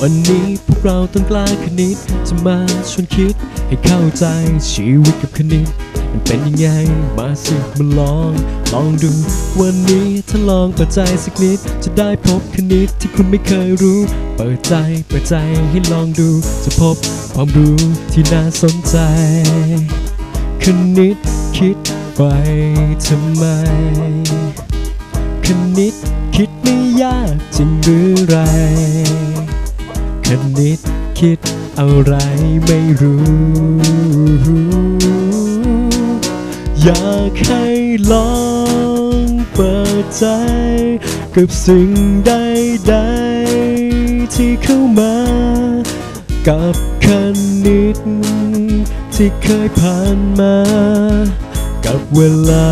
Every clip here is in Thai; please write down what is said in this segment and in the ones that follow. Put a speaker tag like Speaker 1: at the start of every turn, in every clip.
Speaker 1: วันนี้พวกเราต้องกล้าคณิตจะมาชวนคิดให้เข้าใจชีวิตกับคณิต มันเป็นยังไงมาสิมาลอง ลองดู วันนี้ถ้าลองเปิดใจสักนิด จะได้พบคณิตที่คุณไม่เคยรู้ เปิดใจเปิดใจให้ลองดู จะพบความรู้ที่น่าสนใจ คณิตคิดไปทำไม คณิตคิดไม่ยากจริงหรือไร คณิตคิดอะไรไม่รู้ อยากให้ลองเปิดใจ กับสิ่งใดๆที่เข้ามา กับคณิตที่เคยผ่านมา กับเวลา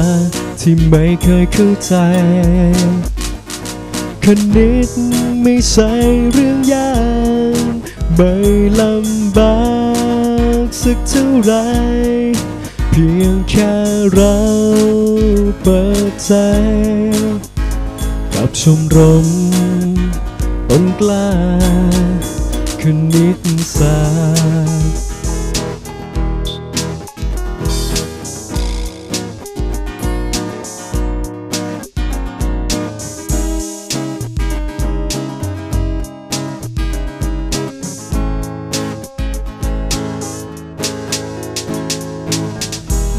Speaker 1: ที่ไม่เคยเข้าใจ คณิตไม่ใช่เรื่องยากไม่ลำบากสักเท่าไร เพียงแค่เราเปิดใจ กับชมรมต้นกล้าคณิตศาสตร์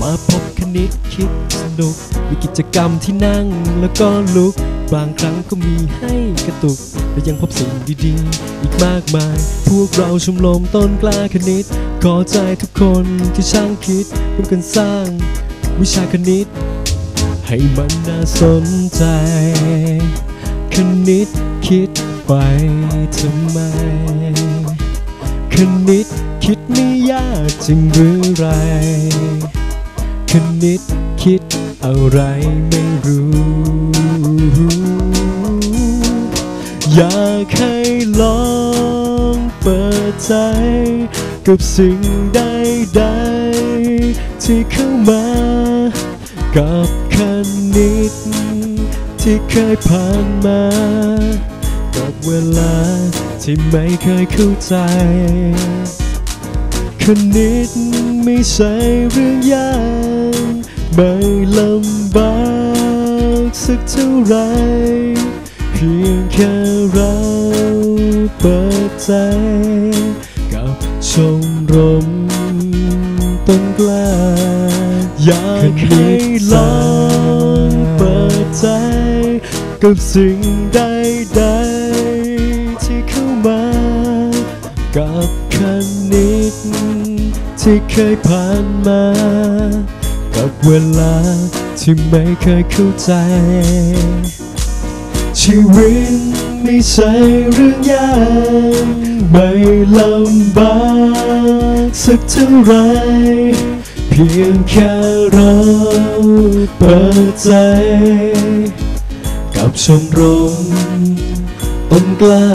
Speaker 1: มาพบคณิตคิดสนุก มีกิจกรรมที่นั่งแล้วก็ลุก บางครั้งก็มีให้กระตุก และยังพบสิ่งดีๆ อีกมากมาย พวกเราชมรมต้นกล้าคณิต ขอใจทุกคนที่ช่างคิดร่วมกันสร้าง วิชาคณิต ให้มันน่าสนใจ คณิตคิดไปทำไม คณิตคิดไม่ยากจริงหรือไร คณิตคิดอะไรไม่รู้ อยากให้ลองเปิดใจ กับสิ่งใดๆที่เข้ามา กับคณิตที่เคยผ่านมา กับเวลาที่ไม่เคยเข้าใจคณิตไม่ใช่เรื่องยาก ไม่ลำบากสักเท่าไร เพียงแค่เราเปิดใจ กับชมรมต้นกล้าอยากให้ลองเปิดใจ กับสิ่งใดๆที่เข้ามา กับคณิตที่เคยผ่านมา กับเวลาที่ไม่เคยเข้าใจ ชีวิตไม่ใช่เรื่องยากไม่ลำบากสักเท่าไร เพียงแค่เราเปิดใจ กับชมรมต้นกล้า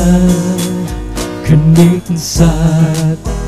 Speaker 1: คณิตศาสตร์